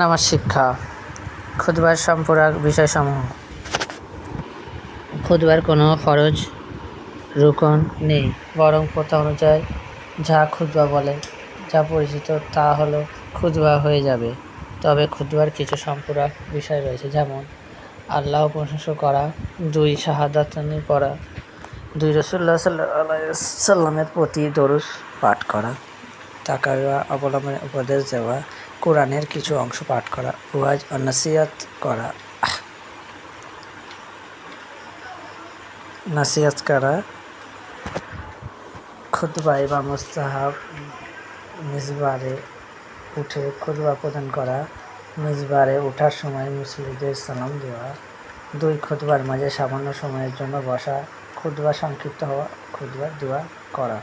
নামাজ শিক্ষা খুদবার সম্পূরক বিষয়সমূহ। খুদবার কোনো ফরজ রুকন নেই, বরং প্রথা অনুযায়ী যা খুদবা বলে, যা পরিচিত তা হলো খুদবা হয়ে যাবে। তবে খুদবার কিছু সম্পূরক বিষয় রয়েছে, যেমন আল্লাহ প্রশংসা করা, দুই শাহাদাতানি পড়া, দুই রসুল্লাহ সাল্লাহ সাল্লামের প্রতি দরুস পাঠ করা, তাকাওয়া, অবলম্বনে উপদেশ দেওয়া কোরআনের কিছু অংশ পাঠ করা। ওয়াজ ও নাসিয়াত করা। নাসিয়াত করা। খুতবাই বা মুস্তাহাব মিসবারে উঠে খুতবা প্রদান করা। মিসবারে ওঠার সময় মুসলিমদের সালাম দেওয়া। দুই খুতবার মাঝে সামান্য সময়ের জন্য বসা। খুতবা সংক্ষিপ্ত হওয়া, খুতবা দোয়া করা।